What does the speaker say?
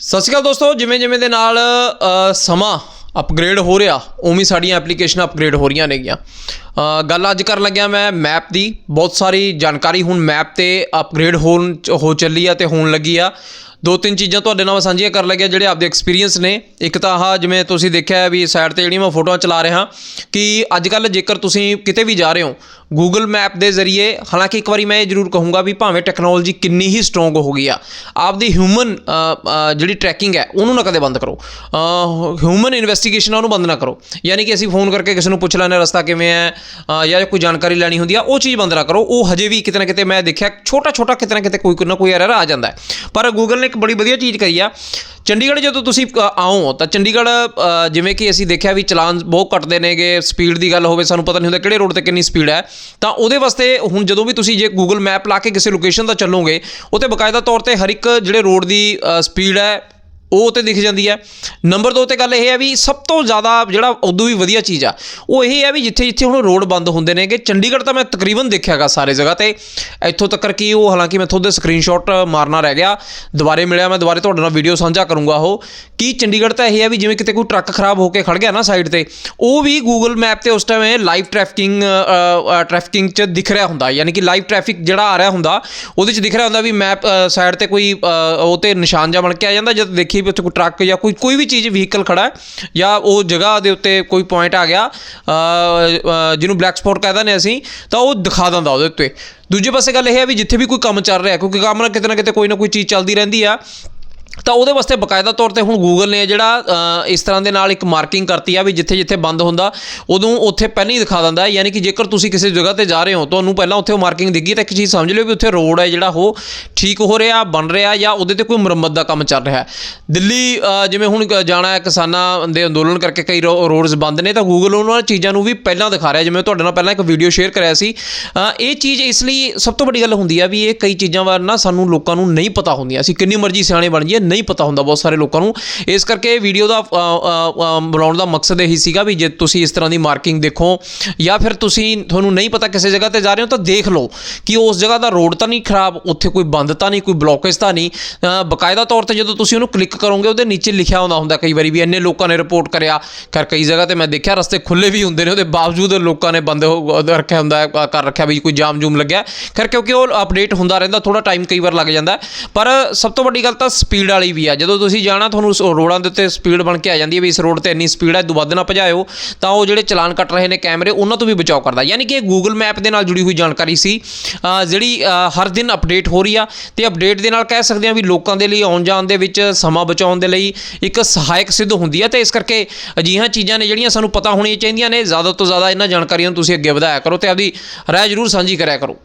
ਸਤਿ ਸ਼੍ਰੀ ਅਕਾਲ ਦੋਸਤੋ, ਜਿਵੇਂ ਜਿਵੇਂ ਦੇ ਨਾਲ ਸਮਾਂ ਅਪਗ੍ਰੇਡ ਹੋ ਰਿਹਾ, ਉਵੇਂ ਸਾਡੀਆਂ ਐਪਲੀਕੇਸ਼ਨਾਂ ਅਪਗ੍ਰੇਡ ਹੋ ਰਹੀਆਂ ਨੇਗੀਆਂ। ਗੱਲ ਅੱਜ ਕਰਨ ਲੱਗਿਆ ਮੈਂ ਮੈਪ ਦੀ। ਬਹੁਤ ਸਾਰੀ ਜਾਣਕਾਰੀ ਹੁਣ ਮੈਪ ਤੇ ਅਪਗ੍ਰੇਡ ਹੋਣ ਚ- ਹੋ ਚੱਲੀ ਆ ਤੇ ਹੋਣ ਲੱਗੀ ਆ। ਦੋ ਤਿੰਨ ਚੀਜ਼ਾਂ ਤੁਹਾਡੇ ਨਾਲ ਸਾਂਝੀਆਂ ਕਰਨ ਲੱਗਿਆ ਜਿਹੜੇ ਆਪਦੇ ਐਕਸਪੀਰੀਅੰਸ ਨੇ। ਇੱਕ ਤਾਂ ਆਹ ਜਿਵੇਂ ਤੁਸੀਂ ਦੇਖਿਆ ਵੀ ਸਾਈਡ ਤੇ ਜਿਹੜੀਆਂ ਮੈਂ ਫੋਟੋਆਂ ਚਲਾ ਰਿਹਾ ਕਿ ਅੱਜ ਕੱਲ ਜੇਕਰ ਤੁਸੀਂ ਕਿਤੇ ਵੀ ਜਾ ਰਹੇ ਹੋ ਗੂਗਲ ਮੈਪ ਦੇ ਜ਼ਰੀਏ, ਹਾਲਾਂਕਿ ਇੱਕ ਵਾਰੀ ਮੈਂ ਇਹ ਜ਼ਰੂਰ ਕਹੂੰਗਾ ਵੀ ਭਾਵੇਂ ਟੈਕਨੋਲੋਜੀ ਕਿੰਨੀ ਹੀ ਸਟਰੋਂਗ ਹੋ ਗਈ ਆ, ਆਪਦੀ ਹਿਊਮਨ ਜਿਹੜੀ ਟਰੈਕਿੰਗ ਹੈ, ਉਹਨੂੰ ਨਾ ਕਦੇ ਬੰਦ ਕਰੋ। ਹਿਊਮਨ ਇਨਵੈਸਟੀਗੇਸ਼ਨ ਉਹਨੂੰ ਬੰਦ ਨਾ ਕਰੋ। ਯਾਨੀ ਕਿ ਅਸੀਂ ਫੋਨ ਕਰਕੇ ਕਿਸੇ ਨੂੰ ਪੁੱਛ ਲੈਂਦੇ ਹਾਂ, ਰਸਤਾ ਕਿਵੇਂ ਹੈ ਜਾਂ ਕੋਈ ਜਾਣਕਾਰੀ ਲੈਣੀ ਹੁੰਦੀ ਆ, ਉਹ ਚੀਜ਼ ਬੰਦ ਨਾ ਕਰੋ। ਉਹ ਹਜੇ ਵੀ ਕਿਤੇ ਨਾ ਕਿਤੇ ਮੈਂ ਦੇਖਿਆ ਛੋਟਾ ਛੋਟਾ ਕਿਤੇ ਨਾ ਕਿਤੇ ਕੋਈ ਕੋਈ ਨਾ ਕੋਈ ਐਰਰ ਆ ਜਾਂਦਾ ਪਰ ਗੂਗਲ ਨੇ ਇੱਕ ਬੜੀ ਵਧੀਆ ਚੀਜ਼ ਕਹੀ ਆ। ਚੰਡੀਗੜ੍ਹ ਜਦੋਂ ਤੁਸੀਂ ਆਓ, ਤਾਂ ਚੰਡੀਗੜ੍ਹ ਜਿਵੇਂ ਕਿ ਅਸੀਂ ਦੇਖਿਆ ਵੀ ਚਲਾਨ ਬਹੁਤ ਕੱਟਦੇ ਨੇਗੇ ਸਪੀਡ ਦੀ ਗੱਲ ਹੋਵੇ, ਸਾਨੂੰ ਪਤਾ ਨਹੀਂ ਹੁੰਦਾ ਕਿਹੜੇ ਰੋਡ ਤੇ ਕਿੰਨੀ ਸਪੀਡ ਹੈ। ਤਾਂ ਉਹਦੇ ਵਾਸਤੇ ਹੁਣ ਜਦੋਂ ਵੀ ਤੁਸੀਂ ਜੇ ਗੂਗਲ ਮੈਪ ਲਾ ਕੇ ਕਿਸੇ ਲੋਕੇਸ਼ਨ ਦਾ ਚੱਲੋਗੇ ਉਹ ਤੇ ਬਕਾਇਦਾ ਤੌਰ ਤੇ ਹਰ ਇੱਕ ਜਿਹੜੇ ਰੋਡ ਦੀ ਸਪੀਡ ਹੈ ਉਹ ਤੇ ਦਿਖ ਜਾਂਦੀ ਹੈ। ਨੰਬਰ 2 ਤੇ ਗੱਲ ਇਹ ਹੈ ਵੀ ਸਭ ਤੋਂ ਜ਼ਿਆਦਾ ਜਿਹੜਾ ਉਦੋਂ ਵੀ ਵਧੀਆ ਚੀਜ਼ ਆ, ਉਹ ਇਹ ਹੈ ਵੀ ਜਿੱਥੇ ਜਿੱਥੇ ਹੁਣ ਰੋਡ ਬੰਦ ਹੁੰਦੇ ਨੇਗੇ, ਚੰਡੀਗੜ੍ਹ ਤਾਂ ਮੈਂ ਤਕਰੀਬਨ ਦੇਖਿਆਗਾ ਸਾਰੇ ਜਗ੍ਹਾ ਤੇ। ਇੱਥੋਂ ਤੱਕ ਕਿ ਉਹ, ਹਾਲਾਂਕਿ ਮੈਂ ਤੁਹਾਡੇ ਸਕਰੀਨਸ਼ਾਟ ਮਾਰਨਾ ਰਹਿ ਗਿਆ, ਦੁਬਾਰੇ ਮਿਲਿਆ ਮੈਂ ਦੁਬਾਰੇ ਤੁਹਾਡੇ ਨਾਲ ਵੀਡੀਓ ਸਾਂਝਾ ਕਰੂੰਗਾ ਉਹ। ਕਿ ਚੰਡੀਗੜ੍ਹ ਤਾਂ ਇਹ ਹੈ ਵੀ ਜਿਵੇਂ ਕਿਤੇ ਕੋਈ ਟਰੱਕ ਖਰਾਬ ਹੋ ਕੇ ਖੜ ਗਿਆ ਨਾ ਸਾਈਡ ਤੇ, ਉਹ ਵੀ ਗੂਗਲ ਮੈਪ ਤੇ ਉਸ ਟਾਈਮ ਇਹ ਲਾਈਵ ਟ੍ਰੈਫਿਕਿੰਗ ਟ੍ਰੈਫਿਕਿੰਗ ਚ ਦਿਖ ਰਿਹਾ ਹੁੰਦਾ। ਯਾਨੀ ਕਿ ਲਾਈਵ ਟ੍ਰੈਫਿਕ ਜਿਹੜਾ ਆ ਰਿਹਾ ਹੁੰਦਾ, ਉਹਦੇ ਚ ਦਿਖ ਰਿਹਾ ਹੁੰਦਾ ਵੀ ਮੈਪ ਸਾਈਡ ਤੇ ਕੋਈ ਉਹ ਤੇ ਨਿਸ਼ਾਨ ਜਿਹਾ ਬਣ ਕੇ ਆ ਜਾਂਦਾ, ਜਦ ਦੇਖੀ ਵੀ ਉੱਥੇ ਕੋਈ ਟਰੱਕ ਜਾਂ ਕੋਈ ਕੋਈ ਵੀ ਚੀਜ਼ ਵਹੀਕਲ ਖੜਾ ਹੈ, ਜਾਂ ਉਹ ਜਗ੍ਹਾ ਦੇ ਉੱਤੇ ਕੋਈ ਪੁਆਇੰਟ ਆ ਗਿਆ ਜਿਹਨੂੰ ਬਲੈਕ ਸਪੌਟ ਕਹਿ ਦਿੰਦੇ ਅਸੀਂ, ਤਾਂ ਉਹ ਦਿਖਾ ਦਿੰਦਾ ਉਹਦੇ ਉੱਤੇ। ਦੂਜੇ ਪਾਸੇ ਗੱਲ ਇਹ ਹੈ ਵੀ ਜਿੱਥੇ ਵੀ ਕੋਈ ਕੰਮ ਚੱਲ ਰਿਹਾ, ਕਿਉਂਕਿ ਕੰਮ ਨਾਲ ਕਿਤੇ ਨਾ ਕਿਤੇ ਕੋਈ ਨਾ ਕੋਈ ਚੀਜ਼ ਚੱਲਦੀ ਰਹਿੰਦੀ ਆ। ਤਾਂ ਉਹਦੇ ਵਾਸਤੇ ਬਕਾਇਦਾ ਤੌਰ ਤੇ ਹੁਣ ਗੂਗਲ ਨੇ ਜਿਹੜਾ ਇਸ ਤਰ੍ਹਾਂ ਦੇ ਨਾਲ ਇੱਕ ਮਾਰਕਿੰਗ ਕਰਤੀ ਆ ਵੀ ਜਿੱਥੇ ਜਿੱਥੇ ਬੰਦ ਹੁੰਦਾ ਉਦੋਂ ਉੱਥੇ ਪਹਿਲਾਂ ਹੀ ਦਿਖਾ ਦਿੰਦਾ ਹੈ। ਯਾਨੀ ਕਿ ਜੇਕਰ ਤੁਸੀਂ ਕਿਸੇ ਜਗ੍ਹਾ ਤੇ ਜਾ ਰਹੇ ਹੋ, ਤੁਹਾਨੂੰ ਪਹਿਲਾਂ ਉੱਥੇ ਉਹ ਮਾਰਕਿੰਗ ਦਿਖੀ, ਤਾਂ ਇੱਕ ਚੀਜ਼ ਸਮਝ ਲਿਓ ਵੀ ਉੱਥੇ ਰੋਡ ਹੈ ਜਿਹੜਾ ਉਹ ਠੀਕ ਹੋ ਰਿਹਾ, ਬਣ ਰਿਹਾ ਜਾਂ ਉਹਦੇ ਤੇ ਕੋਈ ਮੁਰੰਮਤ ਦਾ ਕੰਮ ਚੱਲ ਰਿਹਾ ਦਿੱਲੀ ਜਿਵੇਂ ਹੁਣ ਜਾਣਾ ਹੈ ਕਿਸਾਨਾਂ ਦੇ ਅੰਦੋਲਨ ਕਰਕੇ ਕਈ ਰੋਡਸ ਬੰਦ ਨੇ, ਤਾਂ ਗੂਗਲ ਉਹਨਾਂ ਚੀਜ਼ਾਂ ਨੂੰ ਵੀ ਪਹਿਲਾਂ ਦਿਖਾ ਰਿਹਾ, ਜਿਵੇਂ ਤੁਹਾਡੇ ਨਾਲ ਪਹਿਲਾਂ ਇੱਕ ਵੀਡੀਓ ਸ਼ੇਅਰ ਕਰਿਆ ਸੀ। ਇਹ ਚੀਜ਼ ਇਸ ਲਈ ਸਭ ਤੋਂ ਵੱਡੀ ਗੱਲ ਹੁੰਦੀ ਆ ਵੀ ਇਹ ਕਈ ਚੀਜ਼ਾਂ ਬਾਰੇ ਨਾ ਸਾਨੂੰ ਲੋਕਾਂ ਨੂੰ ਨਹੀਂ ਪਤਾ ਹੁੰਦੀਆਂ। ਅਸੀਂ ਕਿੰਨੀ ਮਰਜ਼ੀ ਸਿਆਣੇ ਬਣ ਜਾਈਏ ਨਹੀਂ ਪਤਾ ਹੁੰਦਾ ਬਹੁਤ ਸਾਰੇ ਲੋਕਾਂ ਨੂੰ। ਇਸ ਕਰਕੇ ਇਹ ਵੀਡੀਓ ਦਾ ਬਣਾਉਣ ਦਾ ਮਕਸਦ ਇਹੀ ਸੀਗਾ ਵੀ ਜੇ ਤੁਸੀਂ ਇਸ ਤਰ੍ਹਾਂ ਦੀ ਮਾਰਕਿੰਗ ਦੇਖੋ ਜਾਂ ਫਿਰ ਤੁਸੀਂ ਤੁਹਾਨੂੰ ਨਹੀਂ ਪਤਾ ਕਿਸੇ ਜਗ੍ਹਾ ਤੇ ਜਾ ਰਹੇ ਹੋ ਤਾਂ ਦੇਖ ਲਓ ਕਿ ਉਸ ਜਗ੍ਹਾ ਦਾ ਰੋਡ ਤਾਂ ਨਹੀਂ ਖਰਾਬ ਉੱਥੇ ਕੋਈ ਬੰਦ ਤਾਂ ਨਹੀਂ ਕੋਈ ਬਲੌਕੇਜ ਤਾਂ ਨਹੀਂ। ਅ, ਬਕਾਇਦਾ ਤੌਰ ਤੇ ਜਦੋਂ ਤੁਸੀਂ ਉਹਨੂੰ ਕਲਿੱਕ ਕਰੋਗੇ ਉਹਦੇ ਨੀਚੇ ਲਿਖਿਆ ਹੁੰਦਾ ਹੁੰਦਾ ਕਈ ਵਾਰੀ ਵੀ ਇੰਨੇ ਲੋਕਾਂ ਨੇ ਰਿਪੋਰਟ ਕਰਿਆ। ਕਰ ਕਈ ਜਗ੍ਹਾ ਤੇ ਮੈਂ ਦੇਖਿਆ ਰਸਤੇ ਖੁੱਲੇ ਵੀ ਹੁੰਦੇ ਨੇ ਉਹਦੇ ਬਾਵਜੂਦ ਲੋਕਾਂ ਨੇ ਬੰਦ ਹੋ- ਰੱਖਿਆ ਹੁੰਦਾ ਕਰ ਰੱਖਿਆ ਵੀ ਕੋਈ ਜਾਮ ਜੂਮ ਲੱਗਿਆ। ਖੈਰ ਕਿਉਂਕਿ ਉਹ ਅਪਡੇਟ ਹੁੰਦਾ ਰਹਿੰਦਾ ਥੋੜਾ ਟਾਈਮ ਕਈ ਵਾਰ ਲੱਗ ਜਾਂਦਾ। ਪਰ ਸਭ ਤੋਂ ਵੱਡੀ ਗੱਲ ਤਾਂ ਸਪੀਡ ਵਾਲੀ ਵੀ ਆ। ਜਦੋਂ ਤੁਸੀਂ ਜਾਣਾ, ਤੁਹਾਨੂੰ ਉਸ ਰੋਡਾਂ ਦੇ ਉੱਤੇ ਸਪੀਡ ਬਣ ਕੇ ਆ ਜਾਂਦੀ ਹੈ ਵੀ ਇਸ ਰੋਡ ਤੇ ਇੰਨੀ ਸਪੀਡ ਹੈ ਦੁੱਧ ਨਾ ਭਜਾਇਓ। ਤਾਂ ਉਹ ਜਿਹੜੇ ਚਲਾਨ ਕੱਟ ਰਹੇ ਨੇ ਕੈਮਰੇ, ਉਹਨਾਂ ਤੋਂ ਵੀ ਬਚਾਓ ਕਰਦਾ। ਯਾਨੀ ਕਿ ਇਹ ਗੂਗਲ ਮੈਪ ਦੇ ਨਾਲ ਜੁੜੀ ਹੋਈ ਜਾਣਕਾਰੀ ਸੀ। ਜਿਹੜੀ ਹਰ ਦਿਨ ਅਪਡੇਟ ਹੋ ਰਹੀ ਆ। ਤੇ ਅਪਡੇਟ ਦੇ ਨਾਲ ਕਹਿ ਸਕਦੇ ਹਾਂ ਵੀ ਲੋਕਾਂ ਦੇ ਲਈ, ਆਉਣ ਜਾਣ ਦੇ ਵਿੱਚ, ਸਮਾਂ ਬਚਾਉਣ ਦੇ ਲਈ ਇੱਕ ਸਹਾਇਕ ਸਿੱਧ ਹੁੰਦੀ ਆ। ਤੇ ਇਸ ਕਰਕੇ ਅਜਿਹੀਆਂ ਚੀਜ਼ਾਂ ਨੇ ਜਿਹੜੀਆਂ ਸਾਨੂੰ ਪਤਾ ਹੋਣੀਆਂ ਚਾਹੀਦੀਆਂ ਨੇ। ਜ਼ਿਆਦਾ ਤੋਂ ਜ਼ਿਆਦਾ ਇਹਨਾਂ ਜਾਣਕਾਰੀਆਂ ਨੂੰ ਤੁਸੀਂ ਅੱਗੇ ਵਧਾਇਆ ਕਰੋ ਤੇ ਆਪਦੀ ਰਾਏ ਜ਼ਰੂਰ ਸਾਂਝੀ ਕਰਿਆ ਕਰੋ।